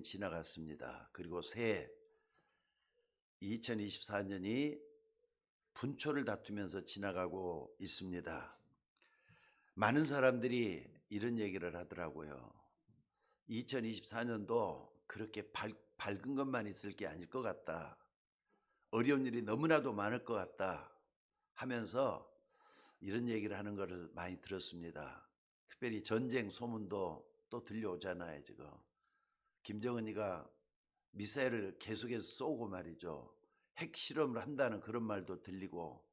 1년이 지나갔습니다. 그리고 새해 2024년이 분초를 다투면서 지나가고 있습니다. 많은 사람들이 이런 얘기를 하더라고요. 2024년도 그렇게 밝, 밝은 것만 있을 게 아닐 것 같다. 어려운 일이 너무나도 많을 것 같다. 하면서 이런 얘기를 하는 것을 많이 들었습니다. 특별히 전쟁 소문도 또 들려오잖아요, 지금. 김정은이가 미사일을 계속해서 쏘고 말이죠. 핵 실험을 한다는 그런 말도 들리고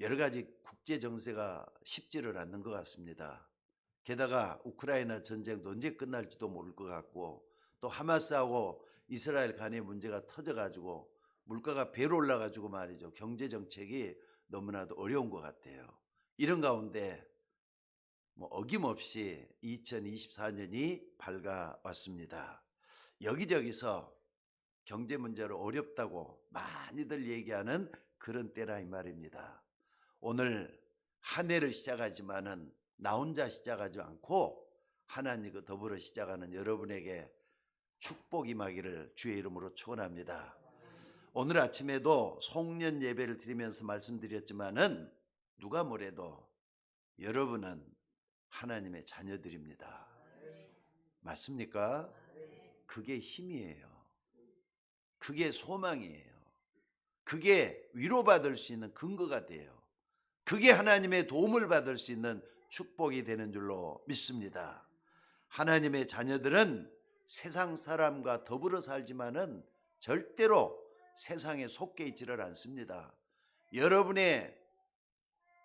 여러 가지 국제 정세가 쉽지를 않는 것 같습니다. 게다가 우크라이나 전쟁도 언제 끝날지도 모를 것 같고 또 하마스하고 이스라엘 간의 문제가 터져가지고 물가가 배로 올라가지고 말이죠. 경제 정책이 너무나도 어려운 것 같아요. 이런 가운데 뭐 어김없이 2024년이 밝아왔습니다. 여기저기서 경제 문제로 어렵다고 많이들 얘기하는 그런 때라 이 말입니다. 오늘 한 해를 시작하지만은 나 혼자 시작하지 않고 하나님과 더불어 시작하는 여러분에게 축복이 임하기를 주의 이름으로 축원합니다. 오늘 아침에도 송년 예배를 드리면서 말씀드렸지만은 누가 뭐래도 여러분은 하나님의 자녀들입니다. 맞습니까? 그게 힘이에요. 그게 소망이에요. 그게 위로받을 수 있는 근거가 돼요. 그게 하나님의 도움을 받을 수 있는 축복이 되는 줄로 믿습니다. 하나님의 자녀들은 세상 사람과 더불어 살지만은 절대로 세상에 속해 있지를 않습니다. 여러분의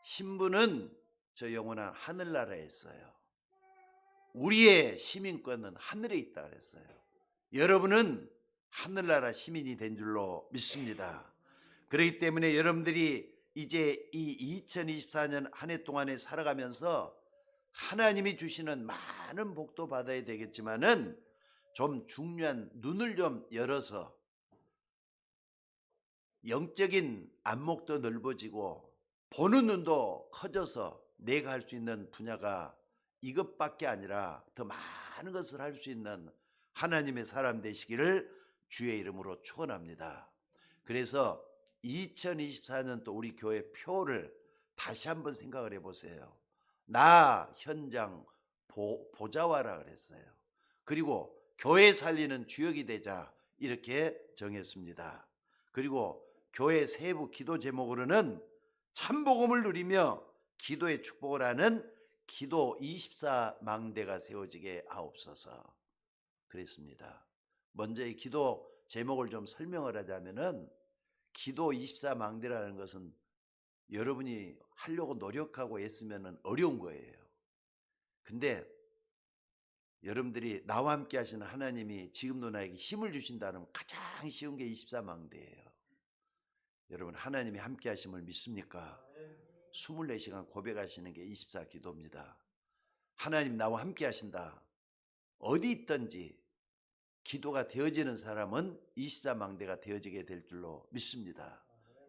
신분은 저 영원한 하늘나라에 있어요. 우리의 시민권은 하늘에 있다 그랬어요. 여러분은 하늘나라 시민이 된 줄로 믿습니다. 그렇기 때문에 여러분들이 이제 이 2024년 한 해 동안에 살아가면서 하나님이 주시는 많은 복도 받아야 되겠지만은 좀 중요한 눈을 좀 열어서 영적인 안목도 넓어지고 보는 눈도 커져서 내가 할 수 있는 분야가 이것밖에 아니라 더 많은 것을 할 수 있는 하나님의 사람 되시기를 주의 이름으로 축원합니다. 그래서 2024년 또 우리 교회 표를 다시 한번 생각을 해보세요. 나 현장 보, 보좌와라 그랬어요. 그리고 교회 살리는 주역이 되자 이렇게 정했습니다. 그리고 교회 세부 기도 제목으로는 참복음을 누리며 기도의 축복을 하는 기도 24망대가 세워지게 하옵소서 그랬습니다. 먼저 이 기도 제목을 좀 설명을 하자면은 기도 24망대라는 것은 여러분이 하려고 노력하고 애쓰면 어려운 거예요. 근데 여러분들이 나와 함께 하시는 하나님이 지금도 나에게 힘을 주신다면 가장 쉬운 게 24망대예요. 여러분 하나님이 함께 하심을 믿습니까? 24시간 고백하시는 게 24기도입니다. 하나님 나와 함께 하신다. 어디 있든지 기도가 되어지는 사람은 24망대가 되어지게 될 줄로 믿습니다.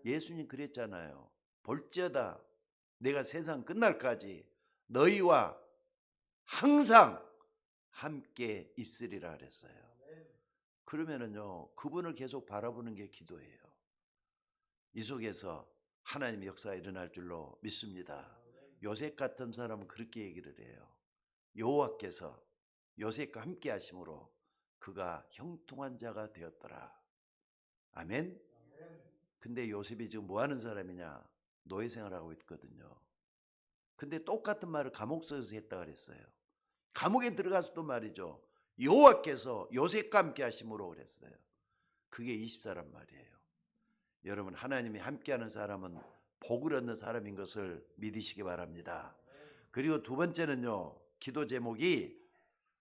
예수님 그랬잖아요. 볼지어다 내가 세상 끝날까지 너희와 항상 함께 있으리라 그랬어요. 그러면은요, 그분을 계속 바라보는 게 기도예요. 이 속에서 하나님의 역사가 일어날 줄로 믿습니다. 요셉 같은 사람은 그렇게 얘기를 해요. 여호와께서 요셉과 함께 하심으로 그가 형통한 자가 되었더라. 아멘. 근데 요셉이 지금 뭐 하는 사람이냐? 노예 생활하고 있거든요. 근데 똑같은 말을 감옥 속에서 했다 그랬어요. 감옥에 들어가서 또 말이죠. 여호와께서 요셉과 함께 하심으로 그랬어요. 그게 24란 말이에요. 여러분 하나님이 함께하는 사람은 복을 얻는 사람인 것을 믿으시기 바랍니다. 그리고 두 번째는요. 기도 제목이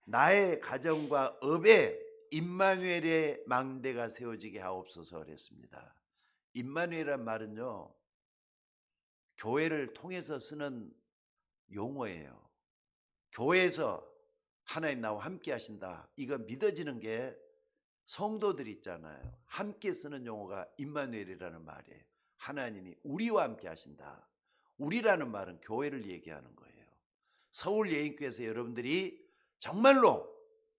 나의 가정과 업에 임마누엘의 망대가 세워지게 하옵소서 그랬습니다. 임마누엘이란 말은요. 교회를 통해서 쓰는 용어예요. 교회에서 하나님 나와 함께 하신다. 이거 믿어지는 게 성도들 있잖아요. 함께 쓰는 용어가 임마누엘이라는 말이에요. 하나님이 우리와 함께 하신다. 우리라는 말은 교회를 얘기하는 거예요. 서울 예인교에서 여러분들이 정말로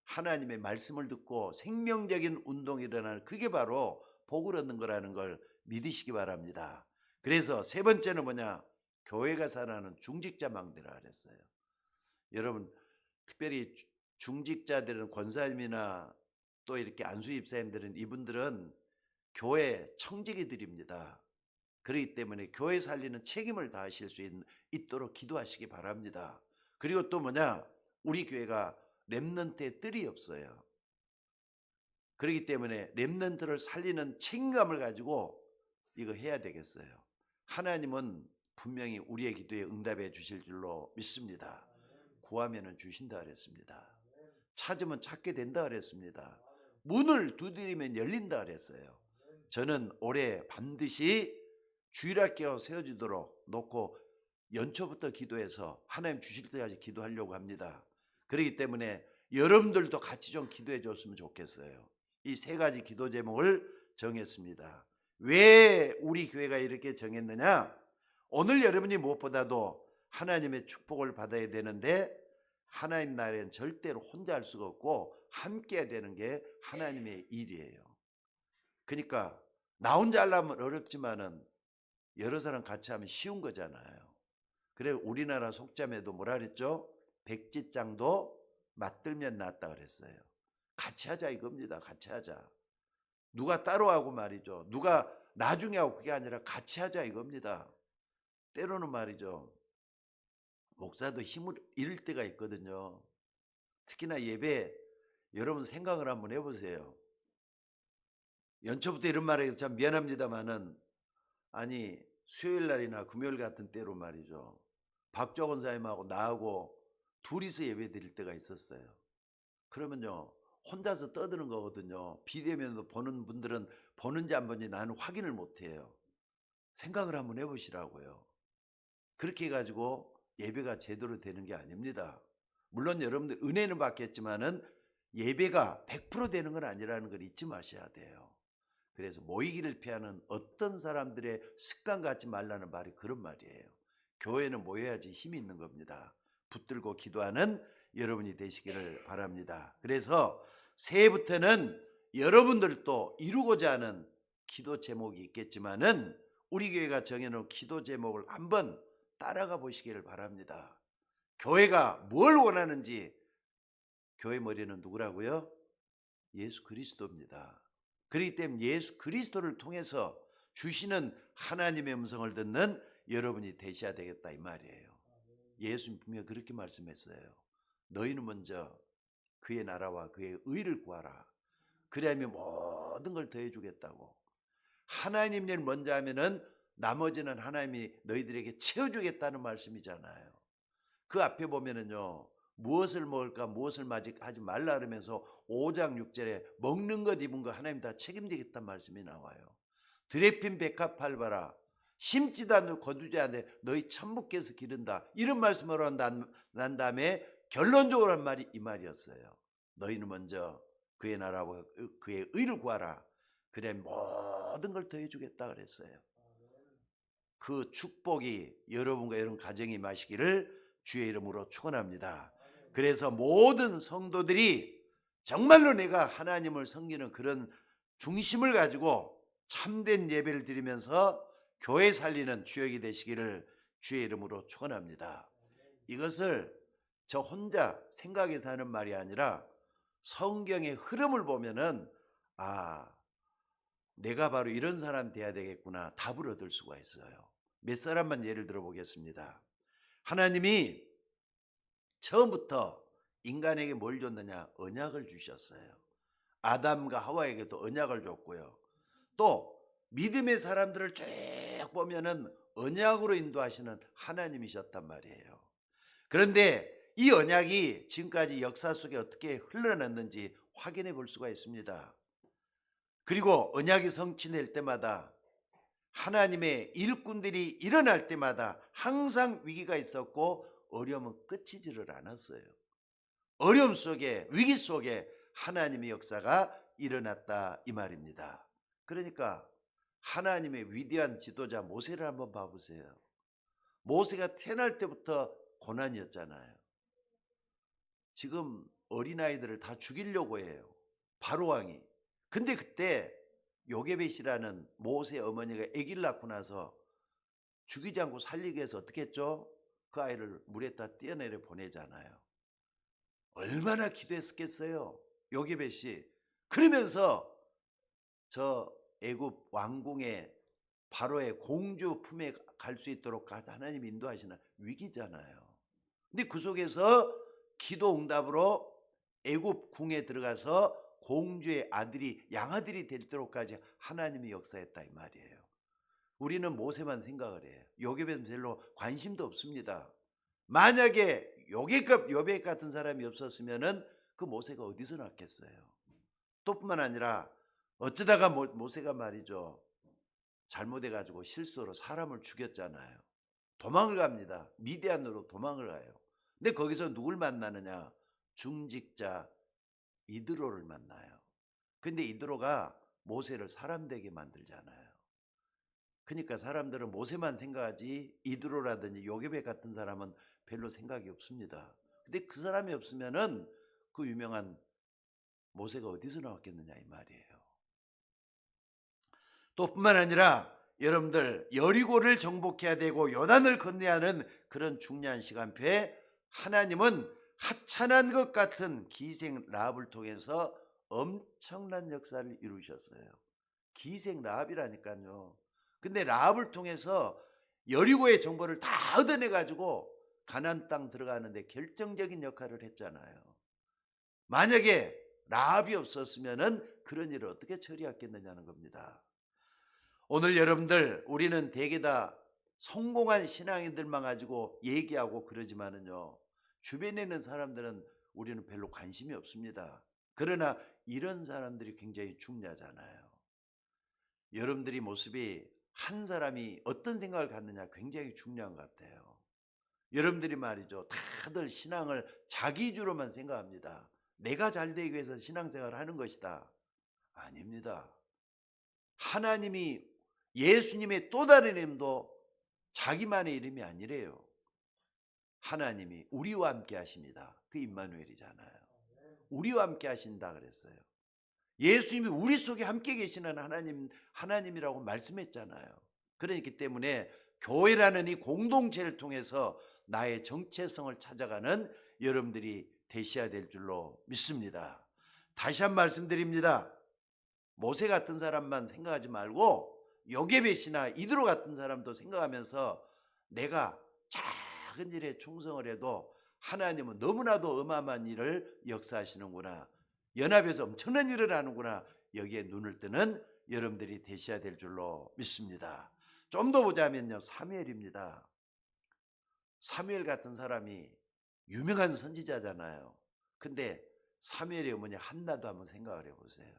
하나님의 말씀을 듣고 생명적인 운동이 일어나는 그게 바로 복을 얻는 거라는 걸 믿으시기 바랍니다. 그래서 세 번째는 뭐냐? 교회가 살아는 중직자 망대라 그랬어요. 여러분 특별히 주- 중직자들은 권사님이나 또 이렇게 안수 입사님들은 이분들은 교회 청지기들입니다. 그렇기 때문에 교회 살리는 책임을 다하실 수 있, 있도록 기도하시기 바랍니다. 그리고 또 뭐냐? 우리 교회가 렘넌트의 뜰이 없어요. 그렇기 때문에 렘넌트를 살리는 책임감을 가지고 이거 해야 되겠어요. 하나님은 분명히 우리의 기도에 응답해 주실 줄로 믿습니다. 구하면은 주신다 그랬습니다. 찾으면 찾게 된다 그랬습니다. 문을 두드리면 열린다 그랬어요. 저는 올해 반드시 주일학교 세워지도록 놓고 연초부터 기도해서 하나님 주실 때까지 기도하려고 합니다. 그렇기 때문에 여러분들도 같이 좀 기도해 줬으면 좋겠어요. 이 세 가지 기도 제목을 정했습니다. 왜 우리 교회가 이렇게 정했느냐? 오늘 여러분이 무엇보다도 하나님의 축복을 받아야 되는데 하나님 나라에는 절대로 혼자 할 수가 없고 함께 되는 게 하나님의 일이에요. 그러니까 나 혼자 하려면 어렵지만은 여러 사람 같이 하면 쉬운 거잖아요. 그래 우리나라 속담에도 뭐라 그랬죠? 백지장도 맞들면 낫다 그랬어요. 같이 하자 이겁니다. 같이 하자. 누가 따로 하고 말이죠. 누가 나중에 하고 그게 아니라 같이 하자 이겁니다. 때로는 말이죠. 목사도 힘을 잃을 때가 있거든요. 특히나 예배 여러분 생각을 한번 해보세요. 연초부터 이런 말해서 참 미안합니다만은 아니 수요일 날이나 금요일 같은 때로 말이죠. 박조 원사님하고 나하고 둘이서 예배 드릴 때가 있었어요. 그러면요. 혼자서 떠드는 거거든요. 비대면도 보는 분들은 보는지 안 보는지 나는 확인을 못 해요. 생각을 한번 해보시라고요. 그렇게 해가지고 예배가 제대로 되는 게 아닙니다. 물론 여러분들 은혜는 받겠지만은 예배가 100% 되는 건 아니라는 걸 잊지 마셔야 돼요. 그래서 모이기를 피하는 어떤 사람들의 습관 갖지 말라는 말이 그런 말이에요. 교회는 모여야지 힘이 있는 겁니다. 붙들고 기도하는 여러분이 되시기를 바랍니다. 그래서 새해부터는 여러분들도 이루고자 하는 기도 제목이 있겠지만은 우리 교회가 정해놓은 기도 제목을 한번 따라가 보시기를 바랍니다. 교회가 뭘 원하는지 교회 머리는 누구라고요? 예수 그리스도입니다. 그렇기 때문에 예수 그리스도를 통해서 주시는 하나님의 음성을 듣는 여러분이 되셔야 되겠다 이 말이에요. 예수님 분명 그렇게 말씀했어요. 너희는 먼저 그의 나라와 그의 의를 구하라. 그래야면 모든 걸 더해 주겠다고. 하나님 일 먼저 하면은 나머지는 하나님이 너희들에게 채워 주겠다는 말씀이잖아요. 그 앞에 보면은요. 무엇을 먹을까 무엇을 하지 말라 그러면서 5장 6절에 먹는 것 입은 거 하나님 다 책임지겠다는 말씀이 나와요. 드레핀 백합 팔바라 심지도 않고 거두지 않되 너희 천부께서 기른다 이런 말씀을 한 난, 난 다음에 결론적으로 한 말이 이 말이었어요. 너희는 먼저 그의 나라와 그의 의를 구하라. 그래 모든 걸 더해 주겠다 그랬어요. 그 축복이 여러분과 여러분 가정이 마시기를 주의 이름으로 축원합니다. 그래서 모든 성도들이 정말로 내가 하나님을 섬기는 그런 중심을 가지고 참된 예배를 드리면서 교회 살리는 주역이 되시기를 주의 이름으로 축원합니다. 이것을 저 혼자 생각해서 하는 말이 아니라 성경의 흐름을 보면은 아 내가 바로 이런 사람 돼야 되겠구나 답을 얻을 수가 있어요. 몇 사람만 예를 들어 보겠습니다. 하나님이 처음부터 인간에게 뭘 줬느냐? 언약을 주셨어요. 아담과 하와에게도 언약을 줬고요. 또 믿음의 사람들을 쭉 보면은 언약으로 인도하시는 하나님이셨단 말이에요. 그런데 이 언약이 지금까지 역사 속에 어떻게 흘러났는지 확인해 볼 수가 있습니다. 그리고 언약이 성취될 때마다 하나님의 일꾼들이 일어날 때마다 항상 위기가 있었고 어려움은 끝이지를 않았어요. 어려움 속에 위기 속에 하나님의 역사가 일어났다 이 말입니다. 그러니까 하나님의 위대한 지도자 모세를 한번 봐보세요. 모세가 태어날 때부터 고난이었잖아요. 지금 어린아이들을 다 죽이려고 해요. 바로 왕이. 근데 그때 요게벳이라는 모세 어머니가 아기를 낳고 나서 죽이지 않고 살리기 위해서 어떻게 했죠? 그 아이를 물에다 띄어내려 보내잖아요. 얼마나 기도했겠어요. 요게벳이. 그러면서 저 애굽 왕궁의 바로의 공주 품에 갈 수 있도록 하나님 인도하시는 위기잖아요. 근데 그 속에서 기도 응답으로 애굽 궁에 들어가서 공주의 아들이 양아들이 될 때로까지 하나님이 역사했다 이 말이에요. 우리는 모세만 생각을 해요. 요괴뱀 별로 관심도 없습니다. 만약에 요괴급 요괴 같은 사람이 없었으면은 그 모세가 어디서 났겠어요. 또뿐만 아니라 어쩌다가 모, 모세가 말이죠. 잘못해 가지고 실수로 사람을 죽였잖아요. 도망을 갑니다. 미디안으로 도망을 가요. 근데 거기서 누굴 만나느냐? 중직자 이드로를 만나요. 근데 이드로가 모세를 사람 되게 만들잖아요. 그러니까 사람들은 모세만 생각하지 이드로라든지 요괴백 같은 사람은 별로 생각이 없습니다. 근데 그 사람이 없으면은 그 유명한 모세가 어디서 나왔겠느냐 이 말이에요. 또 뿐만 아니라 여러분들 여리고를 정복해야 되고 요단을 건너야 하는 그런 중요한 시간표에 하나님은 하찮은 것 같은 기생 라합을 통해서 엄청난 역사를 이루셨어요. 기생 라합이라니까요. 근데 라합을 통해서 여리고의 정보를 다 얻어내 가지고 가나안 땅 들어가는데 결정적인 역할을 했잖아요. 만약에 라합이 없었으면은 그런 일을 어떻게 처리했겠느냐는 겁니다. 오늘 여러분들 우리는 대개 다 성공한 신앙인들만 가지고 얘기하고 그러지만은요. 주변에 있는 사람들은 우리는 별로 관심이 없습니다. 그러나 이런 사람들이 굉장히 중요하잖아요. 여러분들이 모습이 한 사람이 어떤 생각을 갖느냐 굉장히 중요한 것 같아요. 여러분들이 말이죠. 다들 신앙을 자기 주로만 생각합니다. 내가 잘 되기 위해서 신앙생활을 하는 것이다. 아닙니다. 하나님이 예수님의 또 다른 이름도 자기만의 이름이 아니래요. 하나님이 우리와 함께 하십니다. 그 임마누엘이잖아요. 우리와 함께 하신다 그랬어요. 예수님이 우리 속에 함께 계시는 하나님 하나님이라고 말씀했잖아요. 그러기 때문에 교회라는 이 공동체를 통해서 나의 정체성을 찾아가는 여러분들이 되셔야 될 줄로 믿습니다. 다시 한 말씀드립니다. 모세 같은 사람만 생각하지 말고 요게벳이나 이드로 같은 사람도 생각하면서 내가 작은 일에 충성을 해도 하나님은 너무나도 어마어마한 일을 역사하시는구나. 연합에서 엄청난 일을 하는구나. 여기에 눈을 뜨는 여러분들이 되셔야 될 줄로 믿습니다. 좀 더 보자면요. 사무엘입니다. 사무엘 같은 사람이 유명한 선지자잖아요. 근데 사무엘의 어머니 한나도 한번 생각을 해보세요.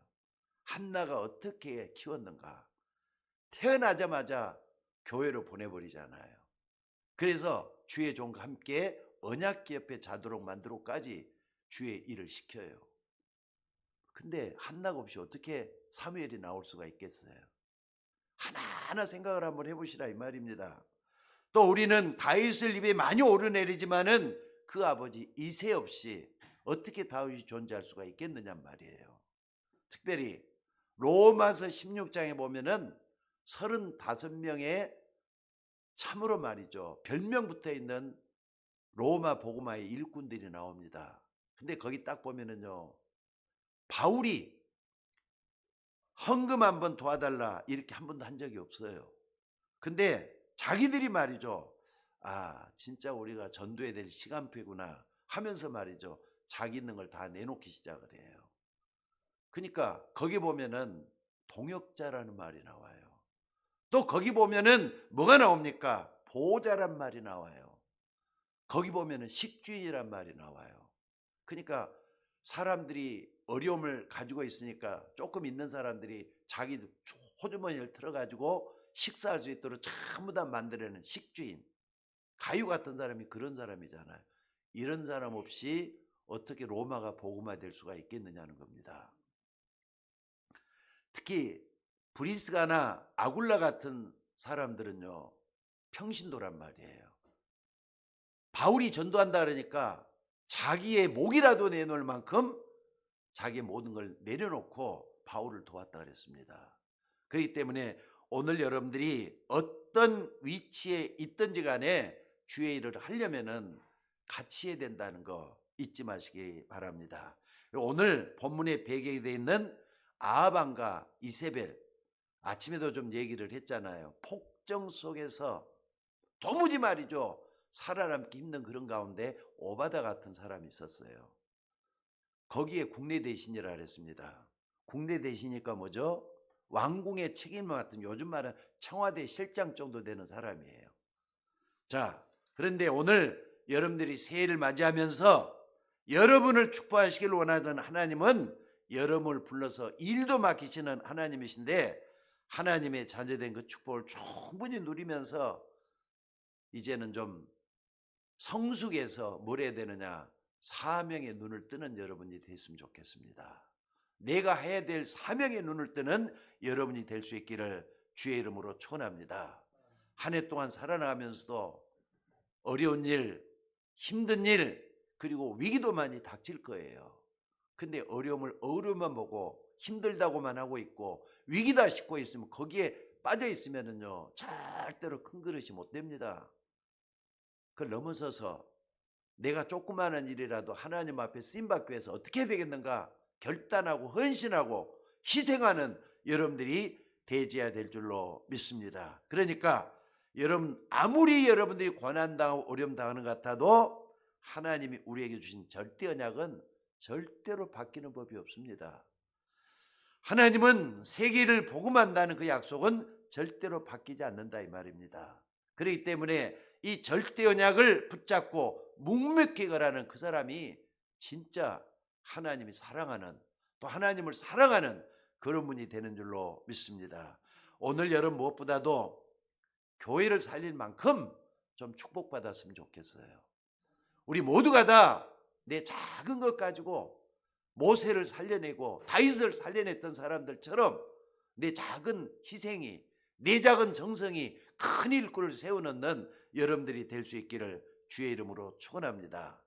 한나가 어떻게 키웠는가? 태어나자마자 교회로 보내버리잖아요. 그래서 주의 종과 함께 언약 옆에 자도록 만들고까지 주의 일을 시켜요. 근데 한나가 없이 어떻게 사무엘이 나올 수가 있겠어요? 하나하나 생각을 한번 해보시라 이 말입니다. 또 우리는 다윗을 입에 많이 오르내리지만은 그 아버지 이세 없이 어떻게 다윗이 존재할 수가 있겠느냐 말이에요. 특별히 로마서 16장에 보면은 35명의 참으로 말이죠. 별명 붙어 있는 로마 복음화의 일꾼들이 나옵니다. 근데 거기 딱 보면은요. 바울이 헌금 한번 도와달라 이렇게 한 번도 한 적이 없어요. 근데 자기들이 말이죠. 아, 진짜 우리가 전도해야 될 시간표구나 하면서 말이죠. 자기 있는 걸 다 내놓기 시작을 해요. 그러니까 거기 보면은 동역자라는 말이 나와요. 또 거기 보면은 뭐가 나옵니까? 보호자란 말이 나와요. 거기 보면은 식주인이란 말이 나와요. 그러니까 사람들이 어려움을 가지고 있으니까 조금 있는 사람들이 자기 호주머니를 틀어가지고 식사할 수 있도록 전부 다 만들어내는 식주인. 가유 같은 사람이 그런 사람이잖아요. 이런 사람 없이 어떻게 로마가 복음화 될 수가 있겠느냐는 겁니다. 특히 브리스가나 아굴라 같은 사람들은요, 평신도란 말이에요. 바울이 전도한다 그러니까 자기의 목이라도 내놓을 만큼 자기의 모든 걸 내려놓고 바울을 도왔다 그랬습니다. 그렇기 때문에 오늘 여러분들이 어떤 위치에 있든지 간에 주의 일을 하려면은 같이 해야 된다는 거 잊지 마시기 바랍니다. 오늘 본문에 배경이 되어 있는 아합과 이세벨 아침에도 좀 얘기를 했잖아요. 폭정 속에서 도무지 말이죠. 살아남기 힘든 그런 가운데 오바다 같은 사람이 있었어요. 거기에 국내 대신이라 그랬습니다. 국내 대신이니까 뭐죠? 왕궁의 책임을 맡은 요즘 말은 청와대 실장 정도 되는 사람이에요. 자, 그런데 오늘 여러분들이 새해를 맞이하면서 여러분을 축복하시길 원하는 하나님은 여러분을 불러서 일도 맡기시는 하나님이신데 하나님의 자녀된 그 축복을 충분히 누리면서 이제는 좀 성숙해서 뭘 해야 되느냐 사명의 눈을 뜨는 여러분이 됐으면 좋겠습니다. 내가 해야 될 사명의 눈을 뜨는 여러분이 될 수 있기를 주의 이름으로 축원합니다. 한 해 동안 살아나가면서도 어려운 일, 힘든 일, 그리고 위기도 많이 닥칠 거예요. 근데 어려움을 어려움만 보고 힘들다고만 하고 있고 위기다 싶고 있으면 거기에 빠져 있으면은요 절대로 큰 그릇이 못 됩니다. 그걸 넘어서서 내가 조그마한 일이라도 하나님 앞에 쓰임 받기 위해서 어떻게 되겠는가 결단하고 헌신하고 희생하는 여러분들이 되어야 될 줄로 믿습니다. 그러니까 여러분 아무리 여러분들이 고난 당하고 어려움 당하는 것 같아도 하나님이 우리에게 주신 절대 언약은 절대로 바뀌는 법이 없습니다. 하나님은 세계를 복음한다는 그 약속은 절대로 바뀌지 않는다 이 말입니다. 그렇기 때문에 이 절대 언약을 붙잡고 묵묵히 거라는 그 사람이 진짜 하나님이 사랑하는 또 하나님을 사랑하는 그런 분이 되는 줄로 믿습니다. 오늘 여러분 무엇보다도 교회를 살릴 만큼 좀 축복받았으면 좋겠어요. 우리 모두가 다 내 작은 것 가지고 모세를 살려내고 다윗을 살려냈던 사람들처럼 내 작은 희생이 내 작은 정성이 큰 일꾼을 세워놓는 여러분들이 될 수 있기를 주의 이름으로 축원합니다.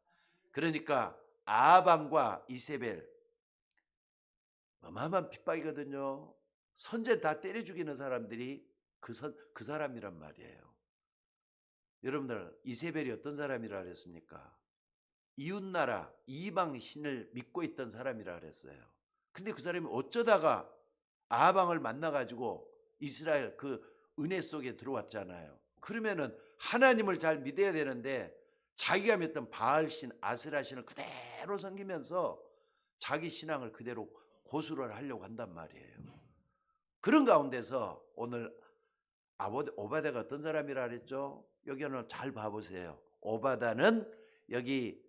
그러니까 아방과 이세벨 어마어마한 핍박이거든요. 선제 다 때려 죽이는 사람들이 그, 선, 그 사람이란 말이에요. 여러분들 이세벨이 어떤 사람이라 그랬습니까? 이웃나라 이방 신을 믿고 있던 사람이라 그랬어요. 근데 그 사람이 어쩌다가 아방을 만나 가지고 이스라엘 그 은혜 속에 들어왔잖아요. 그러면은 하나님을 잘 믿어야 되는데 자기가 믿던 바알신, 아스라신을 그대로 섬기면서 자기 신앙을 그대로 고수를 하려고 한단 말이에요. 그런 가운데서 오늘 오바다가 어떤 사람이라 그랬죠? 여기 오늘 잘 봐보세요. 오바다는 여기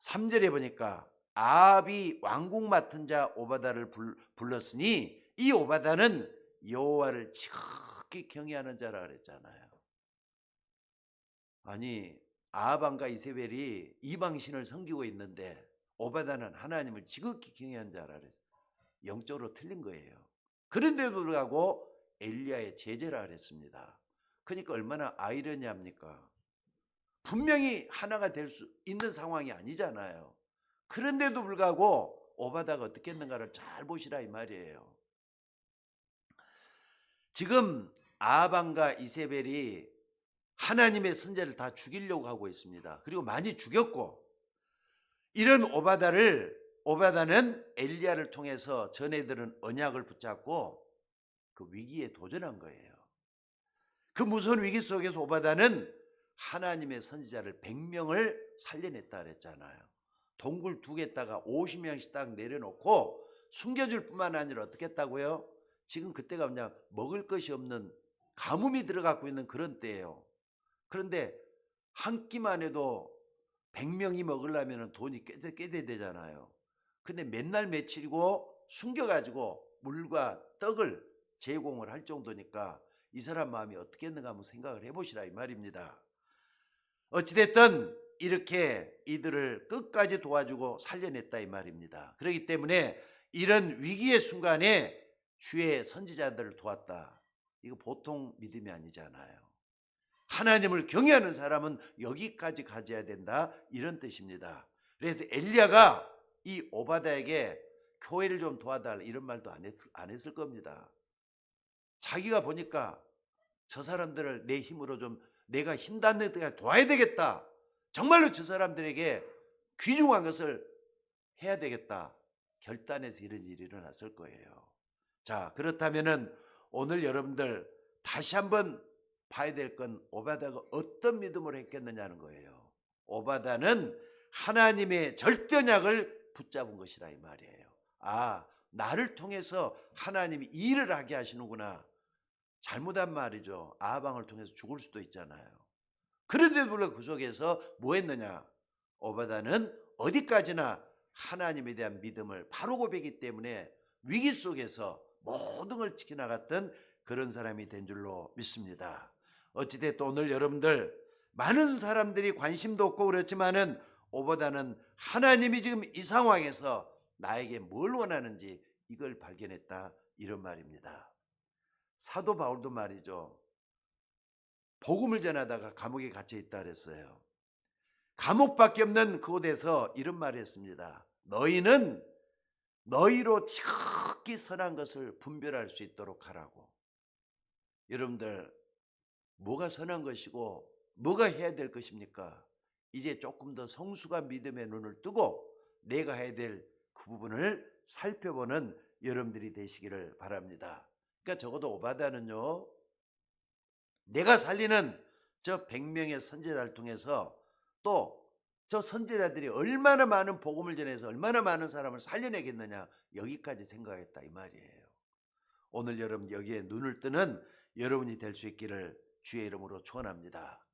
3절에 보니까 아합이 왕궁 맡은 자 오바다를 불, 불렀으니 이 오바다는 여호와를 지극히 경외하는 자라 그랬잖아요. 아니 아합과 이세벨이 이방신을 섬기고 있는데 오바다는 하나님을 지극히 경외하는 자라 그랬어요. 영적으로 틀린 거예요. 그런데도 불구하고 엘리야의 제재라 그랬습니다. 그러니까 얼마나 아이러니합니까? 분명히 하나가 될 수 있는 상황이 아니잖아요. 그런데도 불구하고 오바다가 어떻게 했는가를 잘 보시라 이 말이에요. 지금 아방과 이세벨이 하나님의 선제를 다 죽이려고 하고 있습니다. 그리고 많이 죽였고 이런 오바다를 오바다는 엘리야를 통해서 전해들은 언약을 붙잡고 그 위기에 도전한 거예요. 그 무서운 위기 속에서 오바다는 하나님의 선지자를 100명을 살려냈다 그랬잖아요. 동굴 두 개다가 50명씩 딱 내려놓고 숨겨줄 뿐만 아니라 어떻게 했다고요? 지금 그때가 그냥 먹을 것이 없는 가뭄이 들어가고 있는 그런 때예요. 그런데 한 끼만 해도 100명이 먹으려면 돈이 꽤, 꽤 되잖아요. 근데 맨날 며칠이고 숨겨가지고 물과 떡을 제공을 할 정도니까 이 사람 마음이 어떻게 했는가 한번 생각을 해보시라 이 말입니다. 어찌됐든 이렇게 이들을 끝까지 도와주고 살려냈다 이 말입니다. 그렇기 때문에 이런 위기의 순간에 주의 선지자들을 도왔다. 이거 보통 믿음이 아니잖아요. 하나님을 경외하는 사람은 여기까지 가져야 된다. 이런 뜻입니다. 그래서 엘리야가 이 오바다에게 교회를 좀 도와달라 이런 말도 안 했을, 안 했을 겁니다. 자기가 보니까 저 사람들을 내 힘으로 좀 내가 힘 닿는 데가 도와야 되겠다. 정말로 저 사람들에게 귀중한 것을 해야 되겠다. 결단해서 이런 일이 일어났을 거예요. 자, 그렇다면은 오늘 여러분들 다시 한번 봐야 될 건 오바다가 어떤 믿음을 했겠느냐는 거예요. 오바다는 하나님의 절대약을 붙잡은 것이라 이 말이에요. 아, 나를 통해서 하나님이 일을 하게 하시는구나. 잘못한 말이죠. 아방을 통해서 죽을 수도 있잖아요. 그런데도 불구하고 그 속에서 뭐 했느냐? 오바다는 어디까지나 하나님에 대한 믿음을 바로 고백이기 때문에 위기 속에서 모든 걸 지켜나갔던 그런 사람이 된 줄로 믿습니다. 어찌됐든 오늘 여러분들 많은 사람들이 관심도 없고 그렇지만은 오보다는 하나님이 지금 이 상황에서 나에게 뭘 원하는지 이걸 발견했다 이런 말입니다. 사도 바울도 말이죠. 복음을 전하다가 감옥에 갇혀 있다 그랬어요. 감옥밖에 없는 그곳에서 이런 말을 했습니다. 너희는 너희로 지극히 선한 것을 분별할 수 있도록 하라고. 여러분들 뭐가 선한 것이고 뭐가 해야 될 것입니까? 이제 조금 더 성수가 믿음의 눈을 뜨고 내가 해야 될 그 부분을 살펴보는 여러분들이 되시기를 바랍니다. 그러니까 적어도 오바다는요. 내가 살리는 저 100명의 선제자를 통해서 또 저 선제자들이 얼마나 많은 복음을 전해서 얼마나 많은 사람을 살려내겠느냐 여기까지 생각했다 이 말이에요. 오늘 여러분 여기에 눈을 뜨는 여러분이 될 수 있기를 주의 이름으로 축원합니다.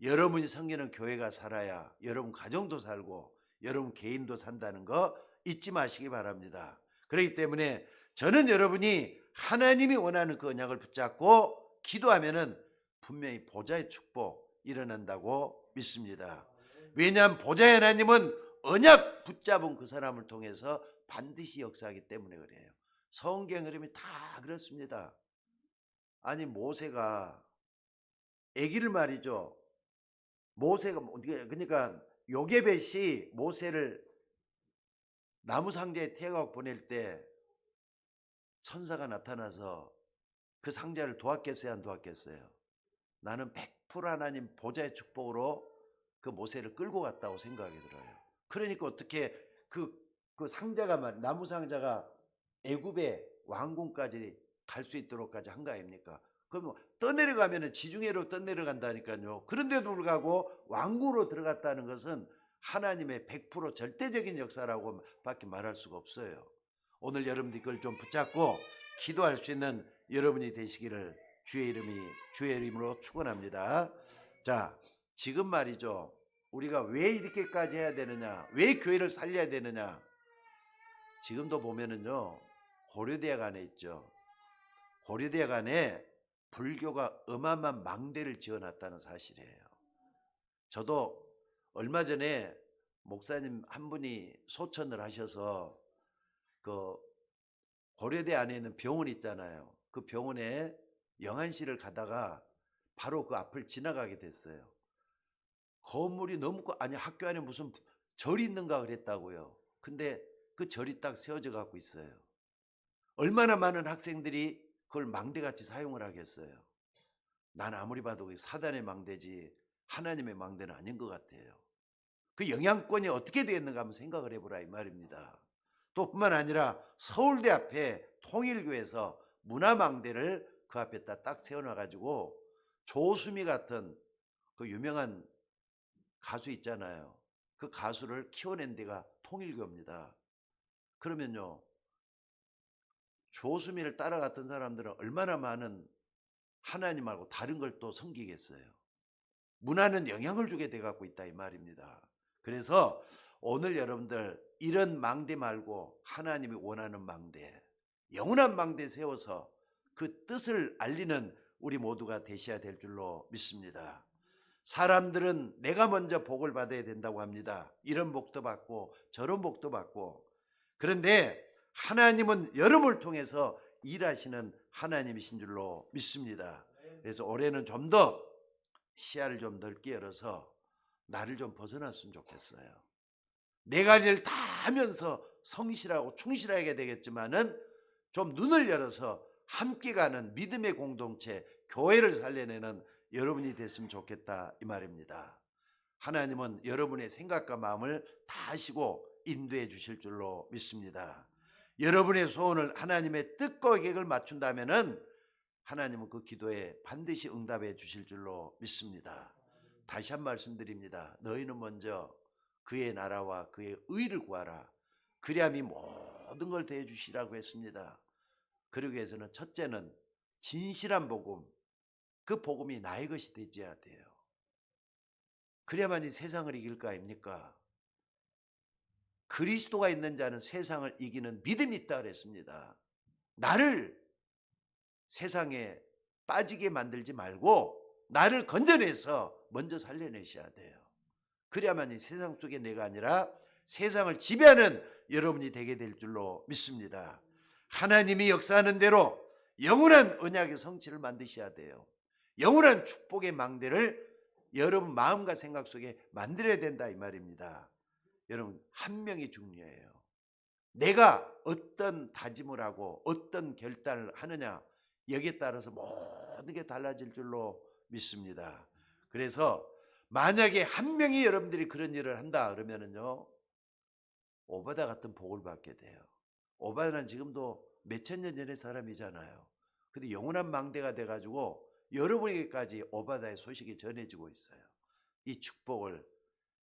여러분이 섬기는 교회가 살아야 여러분 가정도 살고 여러분 개인도 산다는 거 잊지 마시기 바랍니다. 그렇기 때문에 저는 여러분이 하나님이 원하는 그 언약을 붙잡고 기도하면은 분명히 보좌의 축복 일어난다고 믿습니다. 왜냐하면 보좌의 하나님은 언약 붙잡은 그 사람을 통해서 반드시 역사하기 때문에 그래요. 성경 흐름이 다 그렇습니다. 아니 모세가 아기를 말이죠. 모세가 뭐- 그러니까 요게벳이 모세를 나무 상자에 태워 보낼 때 천사가 나타나서 그 상자를 도왔겠어요, 안 도왔겠어요? 나는 100% 하나님 보좌의 축복으로 그 모세를 끌고 갔다고 생각이 들어요. 그러니까 어떻게 그, 그 상자가 말, 나무 상자가 애굽의 왕궁까지 갈 수 있도록까지 한 거 아닙니까? 그러면 떠내려가면 지중해로 떠내려간다니까요. 그런데도 불구하고 왕궁으로 들어갔다는 것은 하나님의 100% 절대적인 역사라고 밖에 말할 수가 없어요. 오늘 여러분들 이걸 좀 붙잡고 기도할 수 있는 여러분이 되시기를 주의 이름이 주의 이름으로 축원합니다. 자, 지금 말이죠. 우리가 왜 이렇게까지 해야 되느냐? 왜 교회를 살려야 되느냐? 지금도 보면은요. 고려대학 안에 있죠. 고려대학 안에 불교가 어마어마한 망대를 지어놨다는 사실이에요. 저도 얼마 전에 목사님 한 분이 소천을 하셔서 그 고려대 안에 있는 병원 있잖아요. 그 병원에 영안실을 가다가 바로 그 앞을 지나가게 됐어요. 건물이 너무 커- 아니 학교 안에 무슨 절이 있는가 그랬다고요. 근데 그 절이 딱 세워져 갖고 있어요. 얼마나 많은 학생들이 그걸 망대같이 사용을 하겠어요. 난 아무리 봐도 사단의 망대지 하나님의 망대는 아닌 것 같아요. 그 영향권이 어떻게 되겠는가 한번 생각을 해보라 이 말입니다. 또 뿐만 아니라 서울대 앞에 통일교에서 문화망대를 그 앞에다 딱 세워놔가지고 조수미 같은 그 유명한 가수 있잖아요. 그 가수를 키워낸 데가 통일교입니다. 그러면요. 조수미를 따라갔던 사람들은 얼마나 많은 하나님하고 다른 걸 또 섬기겠어요. 문화는 영향을 주게 돼 갖고 있다 이 말입니다. 그래서 오늘 여러분들 이런 망대 말고 하나님이 원하는 망대, 영원한 망대 세워서 그 뜻을 알리는 우리 모두가 되셔야 될 줄로 믿습니다. 사람들은 내가 먼저 복을 받아야 된다고 합니다. 이런 복도 받고 저런 복도 받고. 그런데 하나님은 여러분을 통해서 일하시는 하나님이신 줄로 믿습니다. 그래서 올해는 좀 더 시야를 좀 넓게 열어서 나를 좀 벗어났으면 좋겠어요. 할일다 하면서 성실하고 충실하게 되겠지만은 좀 눈을 열어서 함께 가는 믿음의 공동체, 교회를 살려내는 여러분이 됐으면 좋겠다 이 말입니다. 하나님은 여러분의 생각과 마음을 다 아시고 인도해 주실 줄로 믿습니다. 여러분의 소원을 하나님의 뜻과 계획을 맞춘다면은 하나님은 그 기도에 반드시 응답해 주실 줄로 믿습니다. 다시 한 말씀드립니다. 너희는 먼저 그의 나라와 그의 의를 구하라. 그리함이 모든 걸 더해 주시라고 했습니다. 그러기 위해서는 첫째는 진실한 복음, 그 복음이 나의 것이 되어야 돼요. 그래야만 이 세상을 이길 거 아닙니까? 그리스도가 있는 자는 세상을 이기는 믿음이 있다 그랬습니다. 나를 세상에 빠지게 만들지 말고 나를 건져내서 먼저 살려내셔야 돼요. 그래야만 이 세상 속에 내가 아니라 세상을 지배하는 여러분이 되게 될 줄로 믿습니다. 하나님이 역사하는 대로 영원한 언약의 성취를 만드셔야 돼요. 영원한 축복의 망대를 여러분 마음과 생각 속에 만들어야 된다 이 말입니다. 여러분 한 명이 중요해요. 내가 어떤 다짐을 하고 어떤 결단을 하느냐 여기에 따라서 모든 게 달라질 줄로 믿습니다. 그래서 만약에 한 명이 여러분들이 그런 일을 한다 그러면은요 오바다 같은 복을 받게 돼요. 오바다는 지금도 몇천 년 전의 사람이잖아요. 근데 영원한 망대가 돼가지고 여러분에게까지 오바다의 소식이 전해지고 있어요. 이 축복을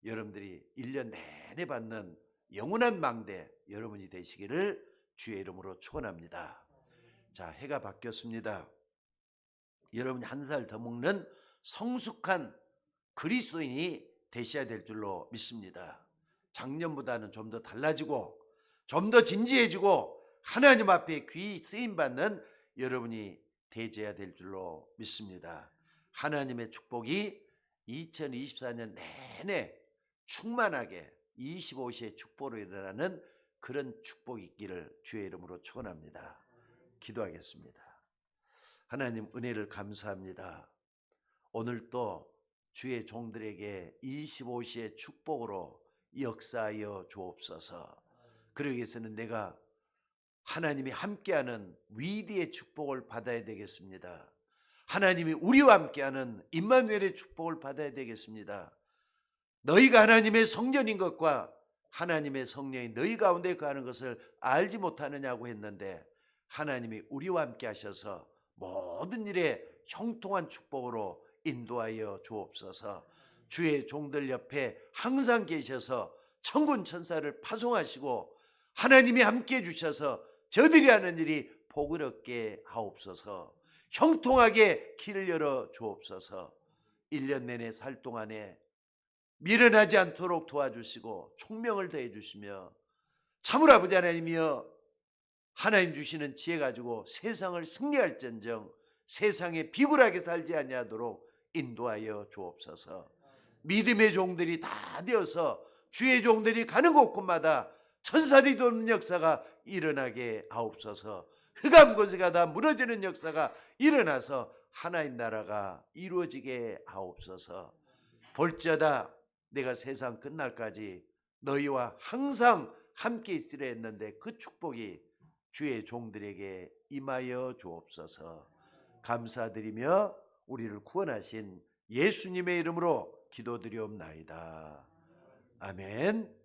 여러분들이 1년 내내 받는 영원한 망대 여러분이 되시기를 주의 이름으로 축원합니다. 자, 해가 바뀌었습니다. 여러분이 한 살 더 먹는 성숙한 그리스도인이 되셔야 될 줄로 믿습니다. 작년보다는 좀 더 달라지고 좀 더 진지해지고 하나님 앞에 귀 쓰임 받는 여러분이 되져야 될 줄로 믿습니다. 하나님의 축복이 2024년 내내 충만하게 25시의 축복으로 일어나는 그런 축복이 있기를 주의 이름으로 축원합니다. 기도하겠습니다. 하나님 은혜를 감사합니다. 오늘 또 주의 종들에게 25시의 축복으로 역사하여 주옵소서. 그러기 위해서는 내가 하나님이 함께하는 위대의 축복을 받아야 되겠습니다. 하나님이 우리와 함께하는 임마누엘의 축복을 받아야 되겠습니다. 너희가 하나님의 성전인 것과 하나님의 성령이 너희 가운데 거하는 것을 알지 못하느냐고 했는데 하나님이 우리와 함께 하셔서 모든 일에 형통한 축복으로 인도하여 주옵소서. 주의 종들 옆에 항상 계셔서 천군 천사를 파송하시고 하나님이 함께 해 주셔서 저들이 하는 일이 복을 얻게 하옵소서. 형통하게 길을 열어 주옵소서. 1년 내내 살 동안에 미련하지 않도록 도와주시고 총명을 더해 주시며 참으로 아버지 하나님이여 하나님 주시는 지혜 가지고 세상을 승리할전정 세상에 비굴하게 살지 아니하도록 인도하여 주옵소서. 믿음의 종들이 다 되어서 주의 종들이 가는 곳곳마다 천사리 도는 역사가 일어나게 하옵소서. 흑암 권세가 다 무너지는 역사가 일어나서 하나님 나라가 이루어지게 하옵소서. 볼지어다 내가 세상 끝날까지 너희와 항상 함께 있으려 했는데 그 축복이 주의 종들에게 임하여 주옵소서. 감사드리며 우리를 구원하신 예수님의 이름으로 기도드리옵나이다. 아멘.